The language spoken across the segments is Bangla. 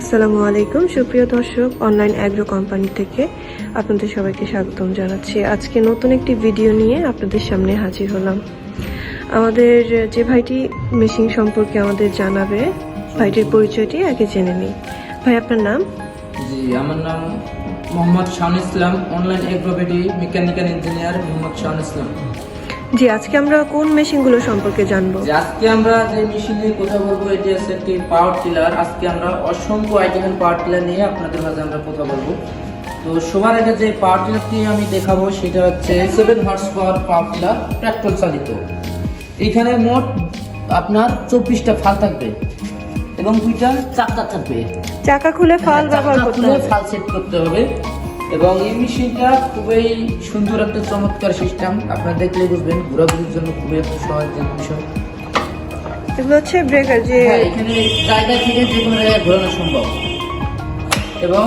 আসসালামু আলাইকুম। সুপ্রিয় দর্শক অনলাইন অ্যাগ্রো কোম্পানি থেকে আপনাদের সবাইকে স্বাগতম জানাচ্ছি। আজকে নতুন একটি ভিডিও নিয়ে আপনাদের সামনে হাজির হলাম। আমাদের যে ভাইটি মেশিন সম্পর্কে আমাদের জানাবে, ভাইটির পরিচয়টি আগে জেনে নিই। ভাই, আপনার নাম? জি, আমার নাম মোহাম্মদ শাহান ইসলাম অনলাইন এগ্রোবেডি মেকানিক্যাল ইঞ্জিনিয়ার মোহাম্মদ শাহান ইসলাম। জি আজকে আমরা কোন মেশিনগুলো সম্পর্কে জানব? আজকে আমরা যে মেশিন নিয়ে কথা বলব এটি হচ্ছে একটি পাওয়ার টিলার আজকে আমরা অসংখ্য আইটেমের পাওয়ার টিলার নিয়ে আপনাদের মাঝে আমরা কথা বলব। তো সবার আগে যে পাওয়ার টিলারটি আমি দেখাবো সেটা হচ্ছে seven horsepower power tiller petrol চালিত। এখানে মোট আপনার চব্বিশটা ফাল থাকবে এবং দুইটা চাকা থাকবে। চাকা খুলে ফাল ব্যবহার করতে হবে। ফাল সেট করতে হবে। এবং এই মেশিনটা খুবই সুন্দর একটা চমৎকার সিস্টেম আপনারা দেখলে বুঝবেন ঘোরাঘুরির জন্য খুবই একটা সহজ বিষয়। এগুলো হচ্ছে ব্রেকার যে হ্যাঁ এখানে জায়গা থেকে যে কোনো জায়গায় ঘোরানো সম্ভব। এবং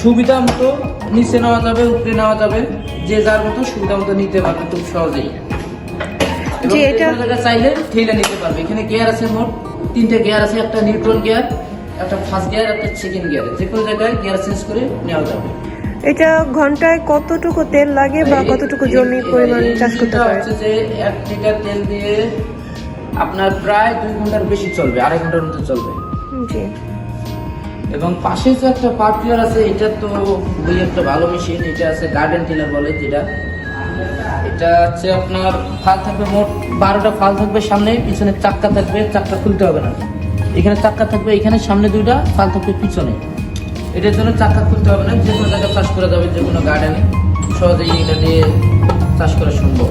সুবিধা মতো নিচে নেওয়া যাবে উপরে নেওয়া যাবে যে যার মতো সুবিধা মতো নিতে পারবে খুব সহজেই। এবং চাইলে ঠেলে নিতে পারবে। এখানে গিয়ার আছে মোট তিনটে গিয়ার আছে একটা নিউট্রাল গিয়ার একটা ফার্স্ট গিয়ার একটা সেকেন্ড গিয়ার যে কোনো জায়গায় গিয়ার চেঞ্জ করে নেওয়া যাবে। এটা ঘন্টায় কতটুকু তেল লাগে বা কতটুকু জমি পরিমাণ চাষ করতে পারে? হচ্ছে যে এক লিটার তেল দিয়ে আপনার প্রায় দুই ঘণ্টার বেশি চলবে আড়াই ঘণ্টার মতো চলবে। জি। এবং পাশে যে একটা পাওয়ার টিলার আছে এটা তো খুবই একটা ভালো মেশিন এটা আছে গার্ডেন টিলার বলে যেটা এটা হচ্ছে আপনার ফাল থাকবে মোট বারোটা ফাল থাকবে সামনে পিছনে চাক্কা থাকবে চাক্কা খুলতে হবে না। এখানে চাক্কা থাকবে এখানে সামনে দুইটা ফাল থাকবে পিছনে। এটার জন্য চাক্কা খুলতে হবে না যে কোনো জায়গায় চাষ করা যাবে যে কোনো গার্ডেনে সহজেই এটা দিয়ে চাষ করা সম্ভব।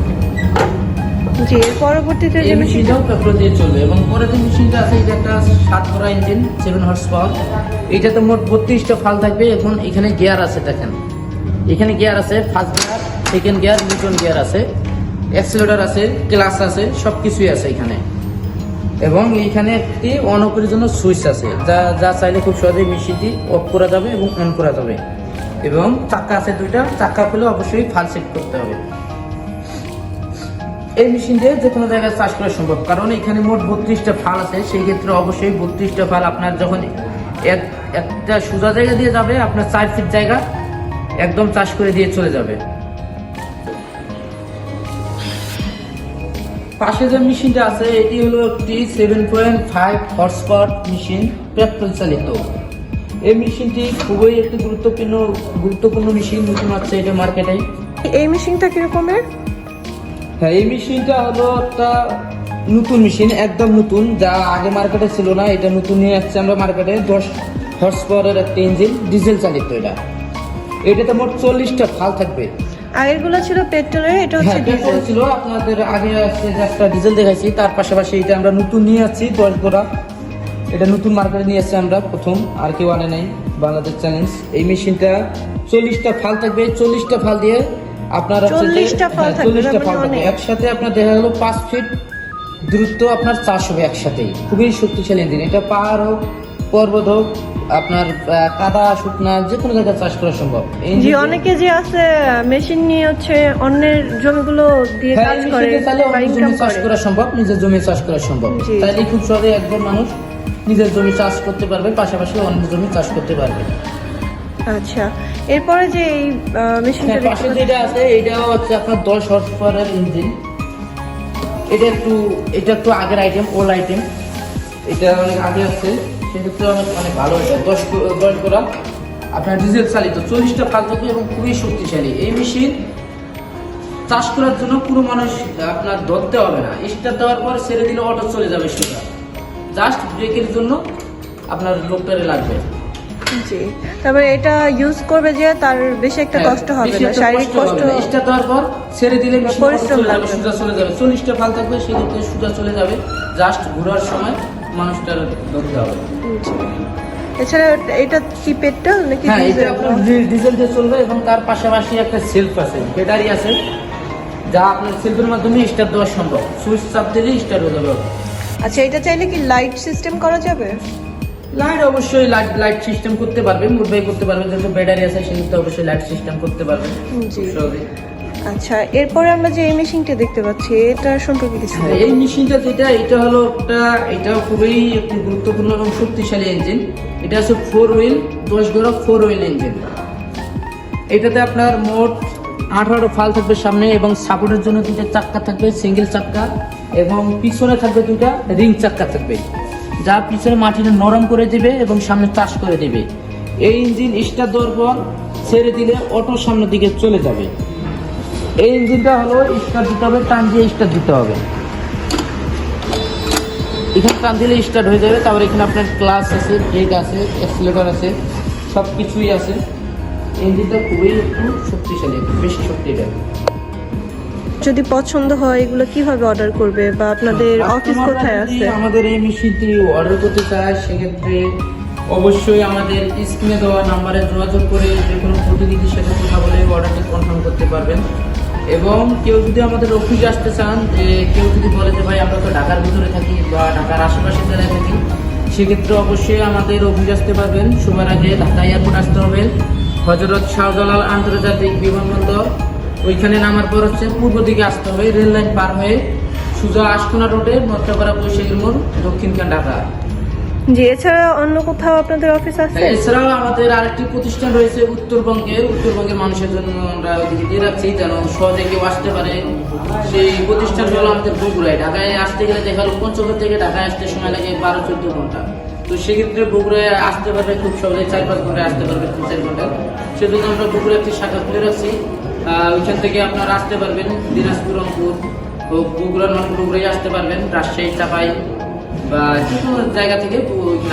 জি এর পরবর্তীতে যে মেশিনটাও পেট্রোল দিয়ে চলবে এবং পরে যে মেশিনটা আছে এটা একটা সাত করা ইঞ্জিন সেভেন হর্স পাওয়ার এইটাতে মোট বত্রিশটা ফাল থাকবে এখন এখানে গিয়ার আছে দেখেন। এখানে গিয়ার আছে first gear second gear neutral gear আছে। অ্যাক্সিলেটর আছে ক্লাস আছে সব কিছুই আছে এখানে। এবং এইখানে একটি অন অফের জন্য সুইচ আছে। যা যা চাইলে খুব সহজেই মেশিনটি অফ করা যাবে এবং অন করা যাবে। এবং চাক্কা আছে দুইটা চাক্কা খুলে অবশ্যই ফাল সেট করতে হবে। এই মেশিন দিয়ে যে কোনো জায়গায় চাষ করা সম্ভব। কারণ এখানে মোট বত্রিশটা ফাল আছে, সেই ক্ষেত্রে অবশ্যই বত্রিশটা ফাল আপনার যখন এক, একটা সোজা জায়গা দিয়ে যাবে, আপনার চার ফিট জায়গা একদম চাষ করে দিয়ে চলে যাবে। পাশে যে মেশিনটা আছে এটি হলো একটি seven point five horsepower machine petrol চালিত। এই মেশিনটি খুবই একটি গুরুত্বপূর্ণ গুরুত্বপূর্ণ মেশিন নতুন আছে এটা মার্কেটে। এই মেশিনটা কিরকমের? হ্যাঁ এই মেশিনটা হলো একটা নতুন মেশিন একদম নতুন যা আগে মার্কেটে ছিল না এটা নতুন নিয়ে আসছে আমরা মার্কেটে দশ হর্স পাওয়ারের একটা ইঞ্জিন ডিজেল চালিত এটা। এটাতে মোট চল্লিশটা ফাল থাকবে। আগেরগুলো ছিল পেট্রোলের এটা হচ্ছে হ্যাঁ ডিজেল ছিল আপনাদের আগে একটা ডিজেল দেখাইছি তার পাশাপাশি এটা আমরা নতুন নিয়ে আসছি দশ গোড়া এটা নতুন মার্কেটে নিয়ে আসছি আমরা প্রথম আর কেউ আনে নাই বাংলাদেশ চ্যালেঞ্জ এই মেশিনটা চল্লিশটা ফাল থাকবে চল্লিশটা ফাল দিয়ে আপনার 40টা ফাল হ্যাঁ, থাকবে, 40টা তার ফাল মানে। একসাথে আপনার দেখা গেলো পাঁচ ফিট দ্রুত আপনার চাষ হবে একসাথেই। খুবই শক্তিশালী ইঞ্জিন এটা পাহাড় হোক পর্বত হোক আপনার কাদা শুকনা যে কোনো জায়গায় চাষ করা সম্ভব। জি অনেকে যে আছে মেশিন নিয়ে হচ্ছে অন্যের জমিগুলো দিয়ে হ্যাঁ, কাজ করে অন্য ইনকাম জমি চাষ করা। সম্ভব নিজের জমি চাষ করা সম্ভব। তাইলে খুব সহজে একজন মানুষ নিজের জমি চাষ করতে পারবে পাশাপাশি অন্য জমি চাষ করতে পারবে। আচ্ছা এরপরে যে এই মেশিনটা হ্যাঁ, পাশে যেটা আছে এটাও হচ্ছে আপনার দশ হর্স পাওয়ারের ইঞ্জিন এটা একটু এটা একটু আগের আইটেম ওল্ড আইটেম এটা অনেক আগে আছে। সেক্ষেত্রে অনেক অনেক ভালো হয়েছে। দশ দশ আপনার ডিজেল চালিত। চল্লিশটা থাকবে এবং খুবই শক্তিশালী। এই মেশিন চাষ করার জন্য পুরো মানুষ আপনার ধরতে হবে না। স্টার দেওয়ার পর ছেড়ে দিলে অটো চলে যাবে সোজা জাস্ট ব্রেকের জন্য আপনার লোকটারে লাগবে। জি। তারপরে এটা ইউজ করবে যে তার বেশি একটা কষ্ট হবে না শারীরিক কষ্ট স্টার দেওয়ার পর ছেড়ে দিলে পরিশ্রম চলে যাবে লাগবে। সোজা চলে যাবে। চল্লিশটা ফাল থাকবে সেক্ষেত্রে সোজা চলে যাবে। জাস্ট ঘোরার সময় মানুষটার ধরতে হবে। এছাড়া এটা কি নাকি হ্যাঁ এটা ডিজেল? আপনার ডিজেল দিয়ে চলবে এবং তার পাশাপাশি একটা সেলফ আছে ব্যাটারি আছে যা আপনার সেলফের মাধ্যমে স্টার দেওয়া সম্ভব। সুইচ চাপ দিলে স্টার হয়ে যাবে আচ্ছা এটা চাইলে কি লাইট সিস্টেম করা যাবে? লাইট অবশ্যই লাইট লাইট সিস্টেম করতে পারবে মুভবাই করতে পারবে যেহেতু ব্যাটারি আছে সেক্ষেত্রে অবশ্যই লাইট সিস্টেম করতে পারবে। জি। আচ্ছা এরপরে আমরা যে এই মেশিনটা দেখতে পাচ্ছি এটা সম্পর্কে কিছু হ্যাঁ, এই মেশিনটা যেটা এটা হলো একটা এটা খুবই একটি গুরুত্বপূর্ণ এবং শক্তিশালী ইঞ্জিন এটা হচ্ছে ফোর হুইল দশ গড়া ফোর হুইল ইঞ্জিন এটাতে আপনার মোট আঠারো ফাল থাকবে সামনে এবং সাপোর্টের জন্য দুইটা চাক্কা থাকবে সিঙ্গেল চাক্কা এবং পিছনে থাকবে দুইটা রিং চাক্কা থাকবে। যা পিছনে মাটিটা নরম করে দিবে এবং সামনে চাষ করে দেবে। এই ইঞ্জিন স্টার্ট দেওয়ার পর ছেড়ে দিলে অটো সামনের দিকে চলে যাবে। এই ইঞ্জিনটা হলো স্টার্ট দিতে হবে টান দিয়ে স্টার্ট দিতে হবে। এখানে টান দিলে স্টার্ট হয়ে যাবে তারপর এখানে আপনার ক্লাস আছে ব্রেক আছে অ্যাক্সিলেটর আছে সব কিছুই আছে। ইঞ্জিনটা খুবই একটু শক্তিশালী বেশি শক্তি দেয় যদি পছন্দ হয় এগুলো কীভাবে অর্ডার করবে বা আপনাদের অফিস কোথায় আছে? আমাদের এই মেশিনটি অর্ডার করতে চায় সেক্ষেত্রে অবশ্যই আমাদের স্ক্রিনে দেওয়া নাম্বারে যোগাযোগ করে যে কোনো প্রতিনিধির সাথে কথা বলে অর্ডারটি কনফার্ম করতে পারবেন। এবং কেউ যদি আমাদের অফিসে আসতে চান, যে কেউ যদি বলে যে, ভাই, আমরা তো ঢাকার ভিতরে থাকি বা ঢাকার আশেপাশে জেলায় থাকি, সেক্ষেত্রে অবশ্যই আমাদের অফিস আসতে পারবেন। সবার আগে ঢাকা এয়ারপোর্ট আসতে হবে। হজরত শাহজালাল আন্তর্জাতিক বিমানবন্দর, ওইখানে নামার পর হচ্ছে পূর্ব দিকে আসতে হবে, রেল লাইন পার হয়ে সুজা আশকোনা রোডে মধ্যপাড়া বৈশাখীর মোড় দক্ষিণখান ঢাকা জি, এছাড়া অন্য কোথাও আপনাদের অফিস আছে? এছাড়াও আমাদের আরেকটি প্রতিষ্ঠান রয়েছে উত্তরবঙ্গে। উত্তরবঙ্গের মানুষের জন্য আমরা দিয়ে রাখছি, যেন সহজে কেউ আসতে পারে। সেই প্রতিষ্ঠান হলো আমাদের বগুড়ায়। ঢাকায় আসতে গেলে দেখা গেলো পঞ্চগড় থেকে ঢাকায় আসতে সময় লাগে বারো চোদ্দ ঘণ্টা। তো সেক্ষেত্রে বগুড়ায় আসতে পারবে খুব সহজে চার পাঁচ ঘন্টায় আসতে পারবে তিন চার ঘন্টায়। সেজন্য আমরা বগুড়া একটি শাখা খুলে রাখছি। ওইখান থেকে আপনারা আসতে পারবেন। দিনাজপুর, রংপুর বগুড়া নন বগুড়ায় আসতে পারবেন। রাজশাহী, চাপাই বা যে কোনো জায়গা থেকে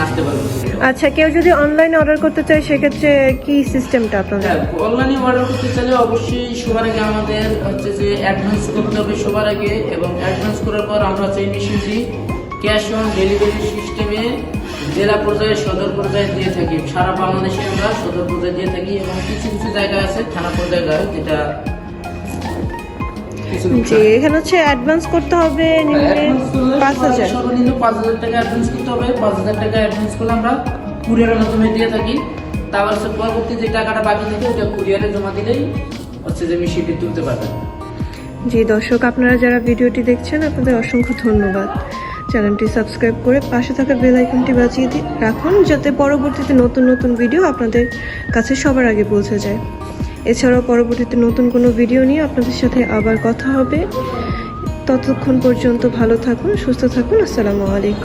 আসতে পারবেন আচ্ছা কেউ যদি অনলাইনে অর্ডার করতে চায় সেক্ষেত্রে কি সিস্টেমটা আপনাদের? হ্যাঁ অনলাইনে অর্ডার করতে চাইলে অবশ্যই সবার আগে আমাদের হচ্ছে যে অ্যাডভান্স করতে হবে সবার আগে এবং অ্যাডভান্স করার পর আমরা হচ্ছে মেশিনটি ক্যাশ অন ডেলিভারি সিস্টেমে জেলা পর্যায়ে সদর পর্যায়ে দিয়ে থাকি। সারা বাংলাদেশে আমরা সদর পর্যায়ে দিয়ে থাকি এবং কিছু কিছু জায়গা আছে থানা পর্যায়ে যেটা জি এখানে হচ্ছে অ্যাডভান্স করতে হবে অ্যাডভান্স পাঁচ হাজার। সর্বনিম্ন পাঁচ হাজার টাকা অ্যাডভান্স করতে হবে। পাঁচ হাজার টাকা অ্যাডভান্স করলে আমরা কুরিয়ারের মাধ্যমে দিয়ে থাকি। তারপর পরবর্তী যে টাকাটা বাকি থাকে ওটা কুরিয়ারে জমা দিলেই হচ্ছে যে মেশিনটি তুলতে পারবেন। জি দর্শক আপনারা যারা ভিডিওটি দেখছেন আপনাদের অসংখ্য ধন্যবাদ। চ্যানেলটি সাবস্ক্রাইব করে পাশে থাকা বেল আইকনটি বাজিয়ে রাখুন যাতে পরবর্তীতে নতুন নতুন ভিডিও আপনাদের কাছে সবার আগে পৌঁছে যায়। এছাড়াও পরবর্তীতে নতুন কোনো ভিডিও নিয়ে আপনাদের সাথে আবার কথা হবে। ততক্ষণ পর্যন্ত ভালো থাকুন, সুস্থ থাকুন, আসসালামু আলাইকুম।